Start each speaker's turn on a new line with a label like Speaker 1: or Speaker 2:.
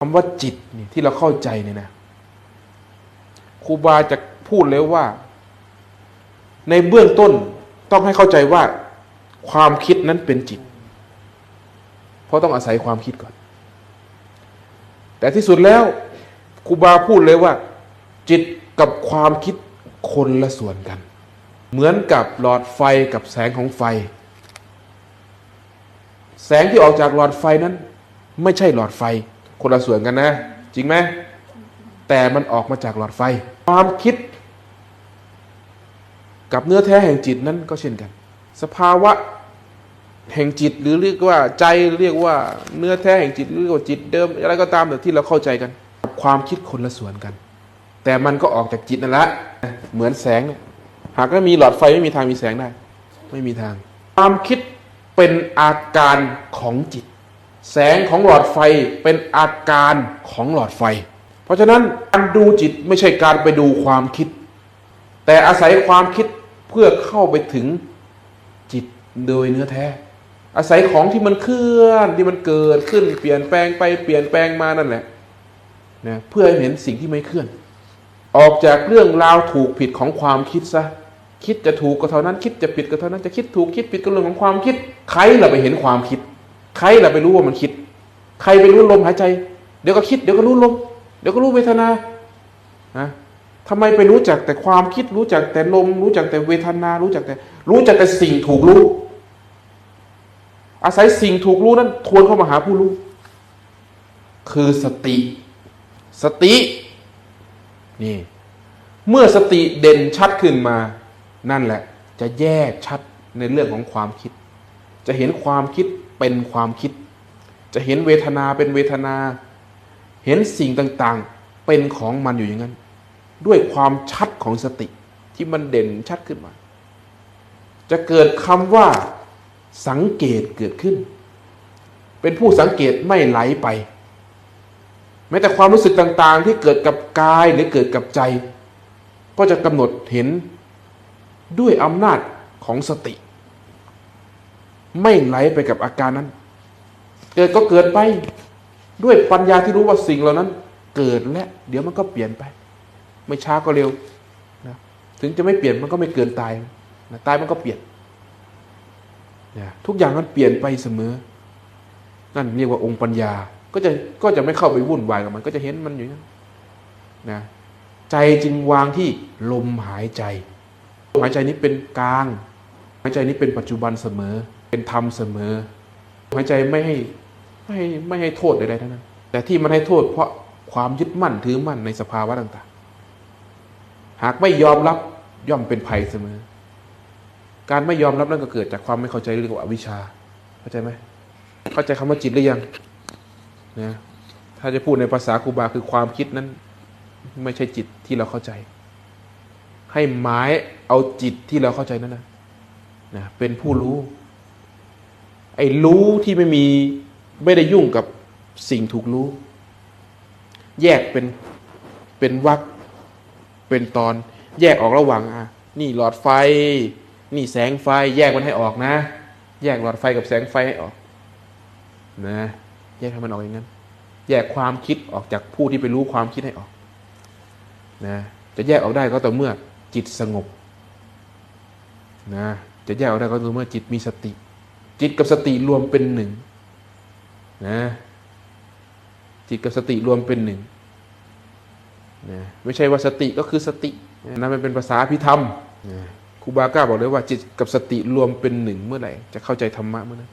Speaker 1: คำว่าจิตนี่ที่เราเข้าใจเนี่ยนะครูบาจะพูดเลยว่า ในเบื้องต้นต้องให้เข้าใจว่า ความคิดนั้นเป็นจิต เพราะต้องอาศัยความคิดก่อน แต่ที่สุดแล้วครูบาพูดเลยว่า จิตกับความคิดคนละส่วนกัน เหมือนกับหลอดไฟกับแสงของไฟ แสงที่ออกจากหลอดไฟนั้น ไม่ใช่หลอดไฟ คนละส่วนกันนะ จริงไหมแต่มันออกมาจากหลอดไฟ ความคิด กับเนื้อแท้แห่งจิตนั้นก็เช่นกัน สภาวะแห่งจิตหรือเรียกว่าใจเรียกว่าเนื้อแท้แห่งจิตหรือเรียกว่าจิตเดิมอะไรก็ตามแต่ที่เราเข้าใจกัน กับความคิดคนละส่วนกัน แต่มันก็ออกจากจิตนั่นแหละเหมือนแสงเนี่ยหากไม่มีหลอดไฟไม่มีทางมีแสงได้ ไม่มีทาง ความคิดเป็นอาการของจิต แสงของหลอดไฟเป็นอาการของหลอดไฟ เพราะฉะนั้นการดูจิตไม่ใช่การไปดูความคิด แต่อาศัยความคิดเพื่อเข้าไปถึงจิตโดยเนื้อแท้ อาศัยของที่มันเคลื่อนที่มันเกิดขึ้น เปลี่ยนแปลงไปเปลี่ยนแปลงมานั่นแหละนะเพื่อให้เห็นสิ่งที่ไม่เคลื่อน ออกจากเรื่องราวถูกผิดของความคิดซะคิดจะถูกก็เท่านั้นคิดจะผิดก็เท่านั้นจะคิดถูกคิดผิดก็เรื่องของความคิดใครเราไปเห็นความคิด ใครเราไปรู้ว่ามันคิด ใครไปรู้ลมหายใจ เดี๋ยวก็คิด เดี๋ยวก็รู้ลม เดี๋ยวก็รู้เวทนานะทำไมไปรู้จักแต่ความคิดรู้จักแต่ลม รู้จักแต่เวทนา รู้จักแต่ รู้จักแต่สิ่งถูกรู้ อาศัยสิ่งถูกรู้นั้นทวนเข้ามาหาผู้รู้ คือสติ สตินี่เมื่อสติเด่นชัดขึ้นมา นั่นแหละ จะแยกชัดในเรื่องของความคิด จะเห็นความคิด เป็นความคิด จะเห็นเวทนาเป็นเวทนา เห็นสิ่งต่างๆ เป็นของมันอยู่อย่างนั้น ด้วยความชัดของสติที่มันเด่นชัดขึ้นมา จะเกิดคำว่าสังเกตเกิดขึ้น เป็นผู้สังเกตไม่ไหลไปแม้แต่ความรู้สึกต่างๆ ที่เกิดกับกายหรือเกิดกับใจ ก็จะกำหนดเห็นด้วยอำนาจของสติ ไม่ไหลไปกับอาการนั้น เกิดก็เกิดไปด้วยปัญญาที่รู้ว่าสิ่งเหล่านั้น เกิดและ เดี๋ยวมันก็เปลี่ยนไป ไม่ช้าก็เร็วนะถึงจะไม่เปลี่ยนมันก็ไม่เกินตายนะตายมันก็เปลี่ยนนะทุกอย่างมันเปลี่ยนไปเสมอ นั่นเรียกว่าองค์ปัญญา ก็จะก็จะไม่เข้าไปวุ่นวายกับมัน ก็จะเห็นมันอยู่นั้นนะใจจึงวางที่ลมหายใจลมหายใจนี้เป็นกลาง หายใจนี้เป็นปัจจุบันเสมอ เป็นธรรมเสมอหายใจไม่ให้ไม่ให้ไม่ให้โทษใดๆทั้งนั้น แต่ที่มันให้โทษเพราะความยึดมั่นถือมั่นในสภาวะต่างๆ หากไม่ยอมรับย่อมเป็นภัยเสมอ การไม่ยอมรับนั่นก็เกิดจากความไม่เข้าใจเรื่องอวิชชา เข้าใจไหมเข้าใจคำว่าจิตหรือยังนะถ้าจะพูดในภาษาครูบาคือความคิดนั้น ไม่ใช่จิตที่เราเข้าใจ ให้หมายเอาจิตที่เราเข้าใจนั้นนะนะเป็นผู้รู้ ไอ้รู้ที่ไม่มีไม่ได้ยุ่งกับสิ่งถูกรู้ แยกเป็นเป็นวักเป็นตอน แยกออกระหว่างอะนี่หลอดไฟ นี่แสงไฟ แยกมันให้ออกนะ แยกหลอดไฟกับแสงไฟให้ออกนะแยกให้มันออกอย่างนั้น แยกความคิดออกจากผู้ที่ไปรู้ความคิดให้ออกนะจะแยกออกได้ก็ต่อเมื่อจิตสงบนะจะแยกออกได้ก็ต่อเมื่อจิตมีสติ จิตกับสติรวมเป็นหนึ่งนะจิตกับสติรวมเป็นหนึ่งนะไม่ใช่ว่าสติก็คือสตินะมันเป็นภาษาพิธรรมนะครูบาก้าบอกเลยว่าจิตกับสติรวมเป็นหนึ่งเมื่อไหร่จะเข้าใจธรรมะเมื่อนั้น